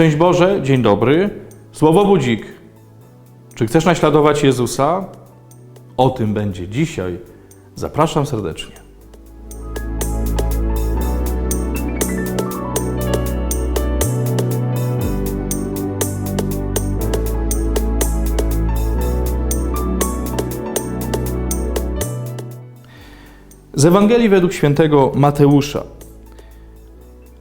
Szczęść Boże, dzień dobry. Słowo budzik. Czy chcesz naśladować Jezusa? O tym będzie dzisiaj. Zapraszam serdecznie. Z Ewangelii według świętego Mateusza.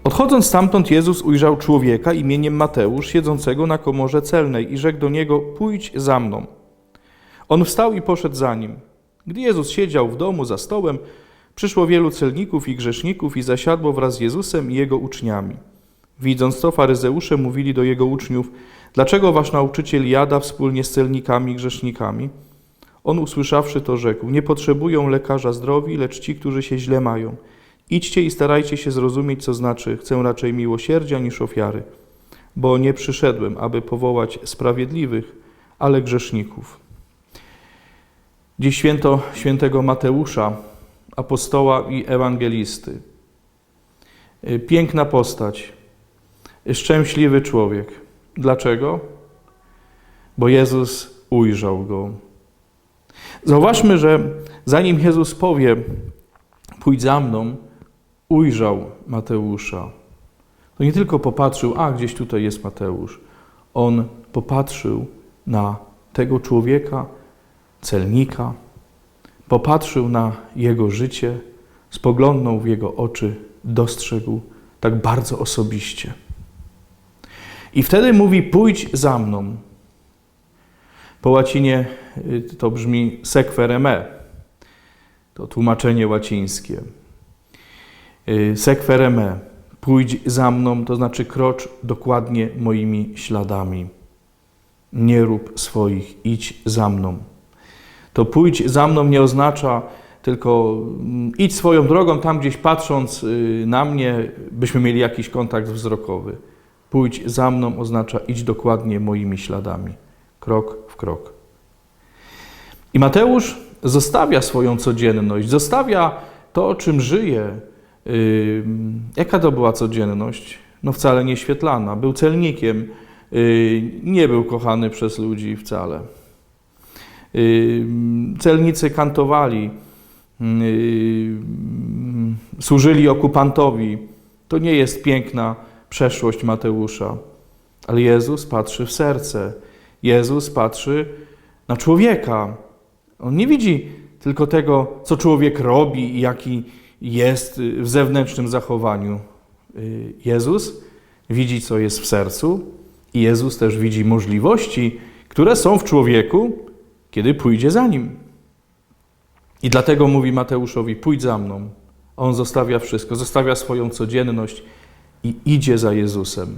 Odchodząc stamtąd, Jezus ujrzał człowieka imieniem Mateusz, siedzącego na komorze celnej i rzekł do niego: Pójdź za mną. On wstał i poszedł za nim. Gdy Jezus siedział w domu za stołem, przyszło wielu celników i grzeszników i zasiadło wraz z Jezusem i jego uczniami. Widząc to, faryzeusze mówili do jego uczniów: Dlaczego wasz nauczyciel jada wspólnie z celnikami i grzesznikami? On usłyszawszy to, rzekł: Nie potrzebują lekarza zdrowi, lecz ci, którzy się źle mają. Idźcie i starajcie się zrozumieć, co znaczy: chcę raczej miłosierdzia niż ofiary, bo nie przyszedłem, aby powołać sprawiedliwych, ale grzeszników. Dziś święto świętego Mateusza, apostoła i ewangelisty. Piękna postać, szczęśliwy człowiek. Dlaczego? Bo Jezus ujrzał go. Zauważmy, że zanim Jezus powie, pójdź za mną, ujrzał Mateusza. To nie tylko popatrzył, a gdzieś tutaj jest Mateusz. On popatrzył na tego człowieka, celnika, popatrzył na jego życie, spoglądnął w jego oczy, dostrzegł tak bardzo osobiście. I wtedy mówi: Pójdź za mną. Po łacinie y, to brzmi sequere me. To tłumaczenie łacińskie. Y, Sequere me. Pójdź za mną, to znaczy krocz dokładnie moimi śladami. Nie rób swoich, idź za mną. To pójdź za mną nie oznacza tylko mm, idź swoją drogą, tam gdzieś patrząc y, na mnie, byśmy mieli jakiś kontakt wzrokowy. Pójdź za mną oznacza idź dokładnie moimi śladami, krok w krok. I Mateusz zostawia swoją codzienność, zostawia to, czym żyje. Jaka to była codzienność? No wcale nie świetlana. Był celnikiem, yy, nie był kochany przez ludzi wcale. Celnicy kantowali, yy, służyli okupantowi. To nie jest piękna przeszłość Mateusza, ale Jezus patrzy w serce. Jezus patrzy na człowieka. On nie widzi tylko tego, co człowiek robi i jaki jest w zewnętrznym zachowaniu. Y, Jezus widzi, co jest w sercu, i Jezus też widzi możliwości, które są w człowieku, kiedy pójdzie za nim. I dlatego mówi Mateuszowi: Pójdź za mną. On zostawia wszystko, zostawia swoją codzienność i idzie za Jezusem.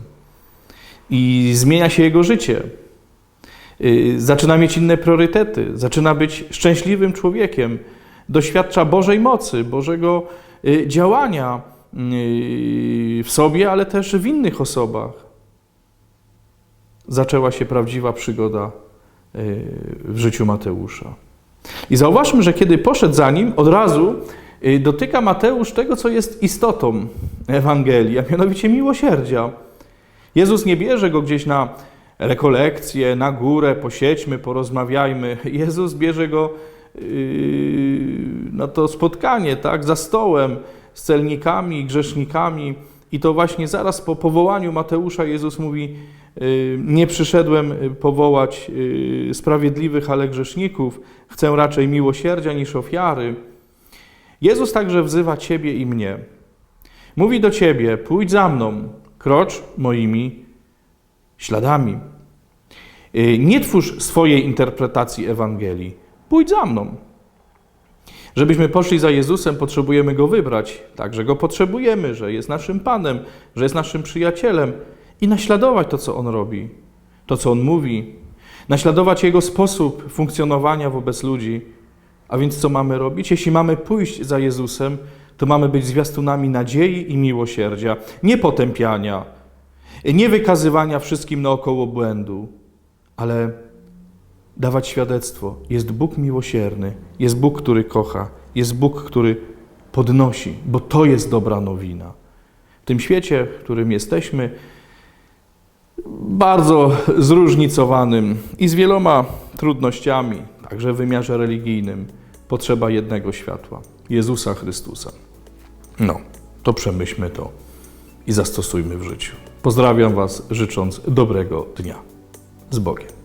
I zmienia się jego życie. Y, Zaczyna mieć inne priorytety, zaczyna być szczęśliwym człowiekiem, doświadcza Bożej mocy, Bożego y, działania y, w sobie, ale też w innych osobach. Zaczęła się prawdziwa przygoda y, w życiu Mateusza. I zauważmy, że kiedy poszedł za nim, od razu dotyka Mateusz tego, co jest istotą Ewangelii, a mianowicie miłosierdzia. Jezus nie bierze go gdzieś na rekolekcję, na górę, posiedźmy, porozmawiajmy. Jezus bierze go na to spotkanie, tak, za stołem z celnikami, grzesznikami. I to właśnie zaraz po powołaniu Mateusza Jezus mówi: yy, Nie przyszedłem powołać yy, sprawiedliwych, ale grzeszników. Chcę raczej miłosierdzia niż ofiary. Jezus także wzywa Ciebie i mnie. Mówi do Ciebie: Pójdź za mną, krocz moimi śladami. Nie twórz swojej interpretacji Ewangelii. Pójdź za mną. Żebyśmy poszli za Jezusem, potrzebujemy Go wybrać. Także Go potrzebujemy, że jest naszym Panem, że jest naszym przyjacielem i naśladować to, co On robi, to, co On mówi, naśladować Jego sposób funkcjonowania wobec ludzi. A więc co mamy robić? Jeśli mamy pójść za Jezusem, to mamy być zwiastunami nadziei i miłosierdzia, nie potępiania, nie wykazywania wszystkim naokoło błędu, ale dawać świadectwo. Jest Bóg miłosierny, jest Bóg, który kocha, jest Bóg, który podnosi, bo to jest dobra nowina. W tym świecie, w którym jesteśmy, bardzo zróżnicowanym i z wieloma trudnościami, także w wymiarze religijnym, potrzeba jednego światła Jezusa Chrystusa. No, to przemyślmy to i zastosujmy w życiu. Pozdrawiam Was, życząc dobrego dnia. Z Bogiem.